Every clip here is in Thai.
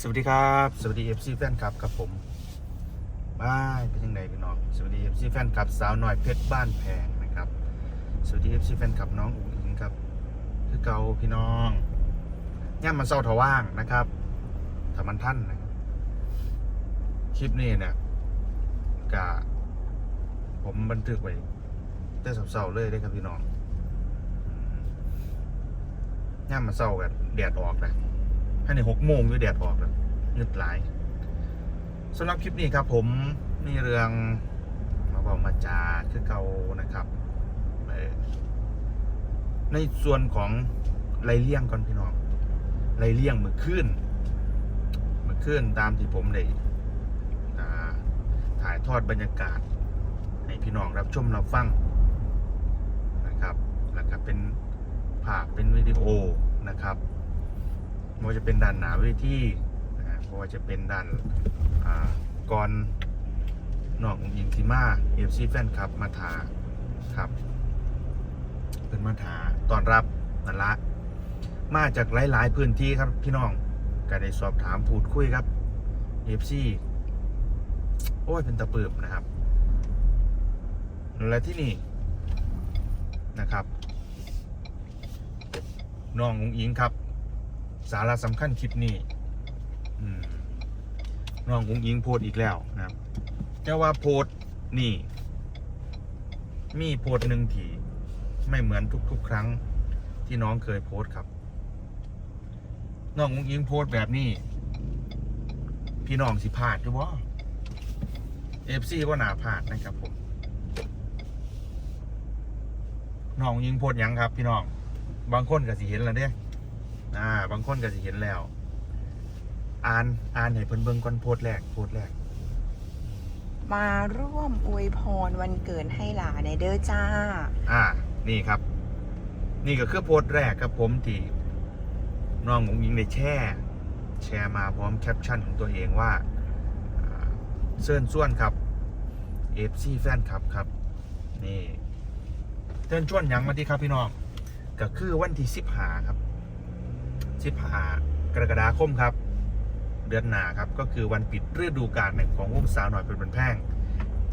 สวัสดีครับ สวัสดีเอฟซีแฟนคลับครับผมบ้ายเป็นยังไงพี่น้องสวัสดีเอฟซีแฟนคลับสาวหน่อยเพชรบ้านแพงนะครับ สวัสดีเอฟซีแฟนคลับน้องอุ๋งอิงครับ คือเกาพี่น้องย่ามันเศร้าทว่างนะครับถ้ามันท่านนะคลิปนี้เนี่ยกะผมบันทึกไว้แต่เศร้าๆเลยได้ครับพี่น้องอืมย่ามันเศร้ากันแดดออกนะให้ในหกโมงด้วยแดดออกแล้วงึดหลายสำหรับคลิปนี้ครับผมมีเรื่องมาบอกมาจาคือเก่านะครับในส่วนของไรเลี่ยงก่อนพี่น้องไรเลี่ยงมือขึ้นมือขึ้นตามที่ผมได้ถ่ายทอดบรรยากาศ ให้พี่น้องรับชมรับฟังนะครับ แล้วก็เป็นภาพเป็นวิดีโอนะครับ ไม่ว่าจะเป็นด้านหนาเวทีไม่ว่าจะเป็นด้านก่อนนอกองค์อิงทีมาเอฟซีแฟนคลับมาถาครับเป็นมาถาตอนรับนั่นละมาจากหลาย ๆ พื้นที่ครับพี่น้องก็ได้สอบถามพูดคุยครับเอฟซีโอ้ยเป็นตะปืบนะครับและที่นี่นะครับน้ององอิงครับ สาระสำคัญคลิปนี้น้องอุ้งยิงโพสอีกแล้วนะครับแต่ว่าโพสนี่ มีโพสหนึ่งที่ไม่เหมือนทุก ๆ ครั้งที่น้องเคยโพสครับ น้องอุ้งยิงโพสแบบนี้ พี่น้องสิพลาดหรือว่าเอฟซีว่าหนาพลาดนะครับผมน้องยิงโพสยังครับ พี่น้อง บางคนก็สิเห็นแล้วเนี่ย อ่า บางคนก็จะเห็นแล้ว อ่านอ่านให้เพิ่นเบิ่งก่อนโพสต์แรกโพสต์แรก มาร่วมอวยพรวันเกิดให้หลานในเด้อจ้า อ่า นี่ครับ นี่ก็คือโพสต์แรกครับผมที่น้ององยิงได้แช่ แชร์มาพร้อมแคปชั่นของตัวเองว่าอ่าเชิญส่วนครับ FC แฟนคลับครับ นี่เชิญชวนหยังมาที่ครับพี่น้องก็คือวันที่สิบหาครับ สิบหากรกฎาคมครับ เดือนหนาครับ ก็คือวันปิดฤดูกาลของวงสาวหน่อยเป็นบันแพง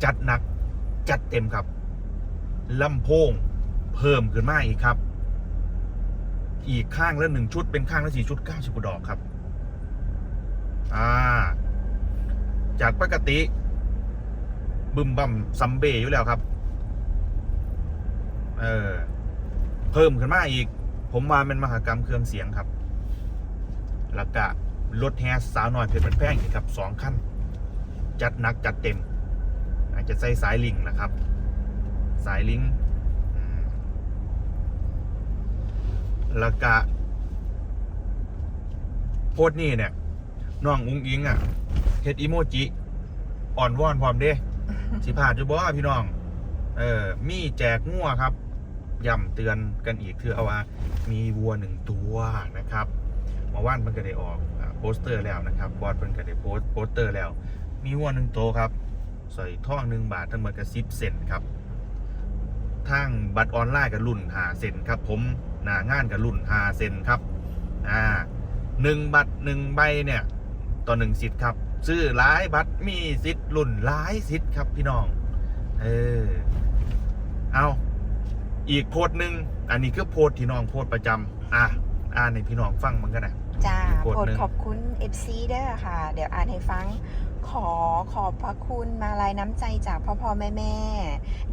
จัดหนักจัดเต็มครับลำโพงเพิ่มขึ้นมาอีกครับ อีกข้างละหนึ่งชุดเป็นข้างละสี่ชุดเก้าสิบกว่าดอกครับ อ่า จากปกติ บึมบัมซัมเบอยู่แล้วครับ เออ เพิ่มขึ้นมาอีก ผมว่าเป็นมหากรรมเครื่องเสียงครับ แล้วก็รถแฮสสาวน้อยเพชรเป็นแป้งอีกครับสองขั้น จัดหนักจัดเต็ม อาจจะใส่สายลิงนะครับ สายลิงแล้วก็โพสต์นี่เนี่ยน้องอุ้งอิงอะเฮ็ดอีโมจิอ่อนวอนพร้อมเด้สิพาดอยู่บ่พี่น้อง เออ มีแจกงัวครับย้ำเตือนกันอีกคือเอาว่า มีวัวหนึ่งตัวนะครับ เมาว่านเพิ่นก็ได้ออกโปสเตอร์แล้วนะครับบอสเพิ่นก็ได้โพสโปสเตอร์แล้ว มีวัวหนึ่งโตครับใส่ท่องหนึ่งบาททั้งหมดก็สิบเซนครับทางบัตรออนไลน์กับรุ่นหาเซนครับ ผมหน้างานกับรุ่นหาเซนครับอ่าหนึ่งบัตรหนึ่งใบเนี่ยต่อหนึ่งสิทธิ์ครับซื้อหลายบัตรมีสิทธิ์รุ่นหลายสิทธิ์ครับพี่น้องเออเอาอีกโพสต์หนึ่งอันนี้คือโพสต์ที่น้องโพสต์ประจำอะ อ่านในพี่น้องฟังมันกันนะจ้าอีกคนโปรดหนึ่งขอบคุณ FC เด้อค่ะ เดี๋ยวอ่านให้ฟัง ขอขอบพระคุณมาลายน้ำใจจากพ่อพ่อแม่แม่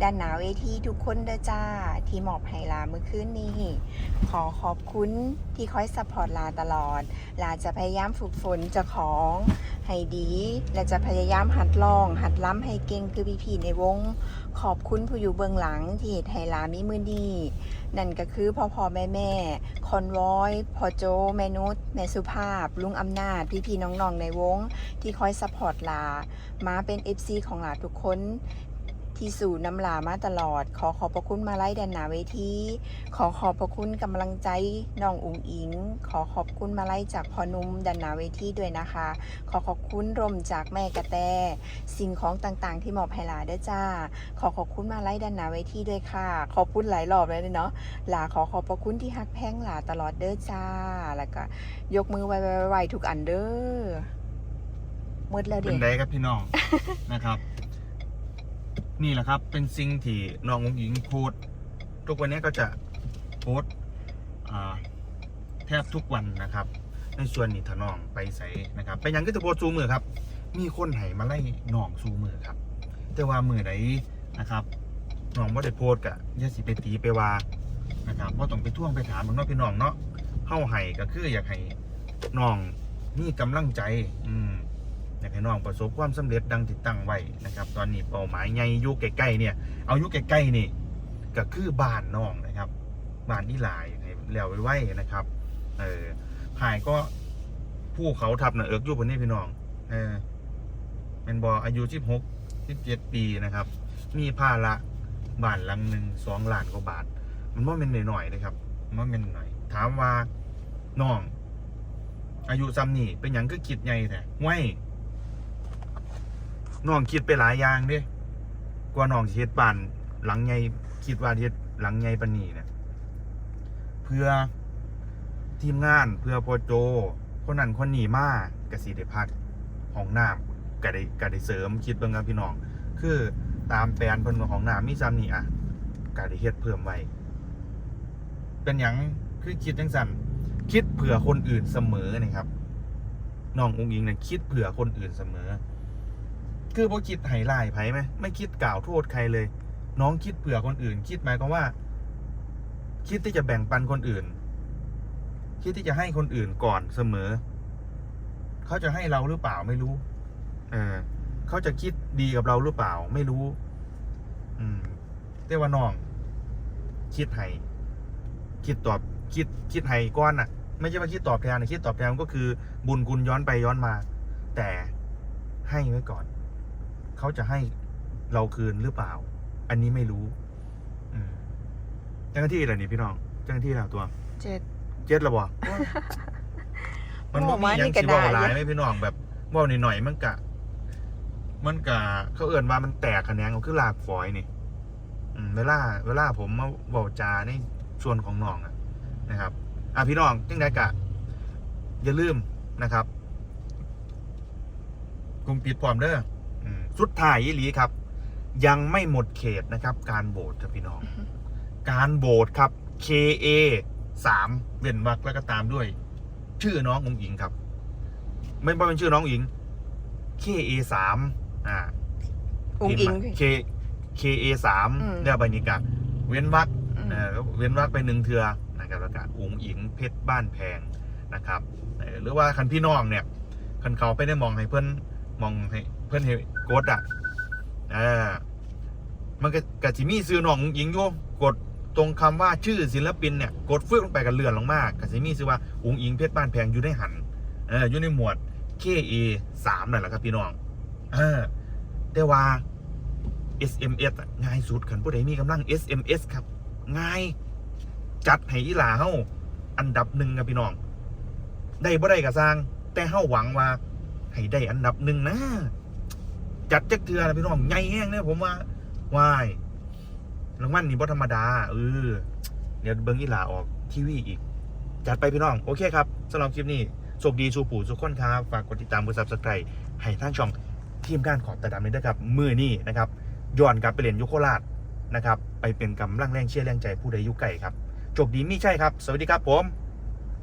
ด้านหนาเวทีทุกคนเด้อจ้า ที่มอบให้ลาเมื่อคืนนี้ ขอขอบคุณที่คอยสปอร์ตลาตลอด ลาจะพยายามฝึกฝนเจะของให้ดี และจะพยายามหัดลอง หัดล้ำให้เก่งคือพี่ๆในวง ขอบคุณผู้อยู่เบื้องหลังที่เฮ็ดให้ลามีมือดีนั่นก็คือพ่อพ่อแม่แม่คอนวอยพ่อโจแม่นุชแม่สุภาพ ลุงอำนาจ พี่พี่น้องๆในวง ที่คอยสปอร์ตลา มาเป็น FC ของหลาทุกคน ที่สู่น้ำหลามาตลอด ขอขอบพระคุณมาไล่แดนนาเวทีขอขอบพระคุณกำลังใจน้องอุ๋งอิง ขอขอบคุณมาไล่จากพอนุ่มแดนนาเวทีด้วยนะคะ ขอขอบคุณรมจากแม่กระแตสิ่งของต่างๆ ที่มอบให้หลาด้วยจ้า ขอขอบคุณมาไล่แดนนาเวทีด้วยค่ะ ขอบคุณหลายรอบเลยเนาะหลาขอขอบพระคุณที่ฮักแพงหลาตลอดเด้อจ้า แล้วก็ยกมือไวๆๆทุกอันเด้อมืดแล้วเป็เด็นไดครับพี่น้องนะครับ นี่แหละครับเป็นสิ่งที่น้ององหญิงโพสทุกวันนี้ก็จะโพสแทบทุกวันนะครับ ในส่วนนี้ถนองไปใส่นะครับ ไปยังก็จะโพสซูมือครับ มีคนไห้มาไล่น้องซูมือครับ แต่ว่ามือไหนนะครับน้องว่าได้โพสกะยาสิไปตีไปว่านะครับว่าต้องไปท่วงไปถามมันเนาะพี่น้องเนาะเข้าไห้ก็คืออยากให้น้องมีกำลังใจ อืม อยากให้น้องประสบความสำเร็จดังที่ตั้งไว้นะครับ ตอนนี้เป้าหมายใหญ่ยุคใกล้ๆเนี่ย เอายุคใกล้ๆนี่ก็คือบ้านน้องนะครับบ้านนี่หลายแล้วไว้ๆนะครับ เออหายก็ผู้เขาทับนะเอิกอยู่บนนี้พี่น้อง เออเป็นบออายุสิบหกสิบเจ็ดปีนะครับ มีภาระบ้านหลังหนึ่งสองล้านกว่าบาท มันว่าเป็นหน่อยๆนะครับมันว่าเป็นหน่อย ถามว่าน้อง อายุซ้ำนี่เป็นหยังก็คิดใหญ่แท้ไว้ น้องคิดไปหลายอย่างเด้กว่าน้องสิเฮ็ดบ้านหลังใหญ่คิดว่าเฮ็ดหลังใหญ่ปานนี้เนี่ยเพื่อทีมงานเพื่อพอโจ คนนั้นคนนี้มากสิได้พักห้องน้ำก็ได้ก็ได้เสริมคิดเบิ่งครับพี่น้อง คือตามแปลนเพิ่นว่าห้องน้ำมีซ้ำนี่อะก็ได้เฮ็ดเพิ่มไว้เป็นหยังคือคิดจังซั่นคิดเผื่อคนอื่นเสมอนี่ครับน้ององค์อิงเนี่ยคิดเผื่อคนอื่นเสมอ คือพอคิดไห้ลายไผไหมไม่คิดกล่าวโทษใครเลย น้องคิดเผื่อคนอื่น คิดหมายความว่า คิดที่จะแบ่งปันคนอื่น คิดที่จะให้คนอื่นก่อนเสมอ เขาจะให้เราหรือเปล่าไม่รู้ เออเขาจะคิดดีกับเราหรือเปล่าไม่รู้ อืมแต่ว่าน้อง คิดให้คิดตอบคิดคิดให้ก้อนน่ะ ไม่ใช่ว่าคิดตอบแทนนะคิดตอบแทนก็คือ บุญคุณย้อนไปย้อนมา แต่ให้ไว้ก่อน เขาจะให้เราคืนหรือเปล่า อันนี้ไม่รู้ อืมเจ้าหน้าที่อะไรนี่พี่น้อง เจ้าหน้าที่แล้วตัว เจ็ดเจ็ดระบมันบ่โอ้มีมาหนี่ยังก็สิเว้าได้หลายอยู่ไหมพี่น้องแบบเว้าหน่อยๆมันกะ มันกะเขาเอื่นว่ามันแตกแขนงก็คือลากฝอยนี่ อืมเวลาเวลาผมมาเว้าจาในส่วนของน้องอะนะครับ อะพี่น้องจังไดกะ อย่าลืมนะครับกลุ่มปิดพร้อมเด้ออืม สุดท้ายอีหลีครับ ยังไม่หมดเขตนะครับ การโบสครับพี่น้อง การโบสครับ KA สามเว้นวรรคแล้วก็ตามด้วย ชื่อน้ององหญิงครับ ไม่ว่าเป็นชื่อน้องหญิง KA สามอ่าอุ๋งอิง K KA สามอืมเรียกบรรยากาศเว้นวรรคอืมเออเว้นวรรคไปหนึ่งเทือนะครับแล้วก็องหญิงเพชรบ้านแพงนะครับเออหรือว่าคันพี่น้องเนี่ยคันเขาไปได้มองให้เพื่อน มองให้เพื่อนให้กดอะเออมันก็กะจิมีซื้อน้องอุงอิงอยู่กดตรงคำว่าชื่อศิลปินเนี่ยกดฟื้นลงไปกันเลื่อนลงมากกะจิมีซื้อว่าอุงอิงเพชรบ้านแพงอยู่ในหันเอออยู่ในหมวด KA สามนั่นแหละครับพี่น้องเออแต่ว่า SMS อะง่ายสุดขันผู้ใดมีกำลัง SMS ครับ ง่ายจัดให้อีหลาเฮาอันดับหนึ่งครับพี่น้อง ได้บ่ได้ก็สร้าง แต่เฮาหวังว่า ให้ได้อันดับหนึ่งนะ จัดจักเทือนะพี่น้องใหญ่แห้งเนี่ยผมว่าวายรางวัลนี่บ่ธรรมดาเออเดี๋ยวเบิ่งอีหลาออกทีวีอีก จัดไปพี่น้อง โอเคครับสำหรับคลิปนี้โชคดีชูปู่สุขคนครับฝากกดติดตามกดซับสไครต์ให้ทางช่องทีมการของตาดำนี้ด้วยครับมือนี่นะครับย้อนกลับไปเรียนยุโคราชนะครับ ไปเป็นกำลังแรงเชียร์แรงใจผู้ใดยุไก่ครับโชคดีมีใช่ครับ สวัสดีครับผม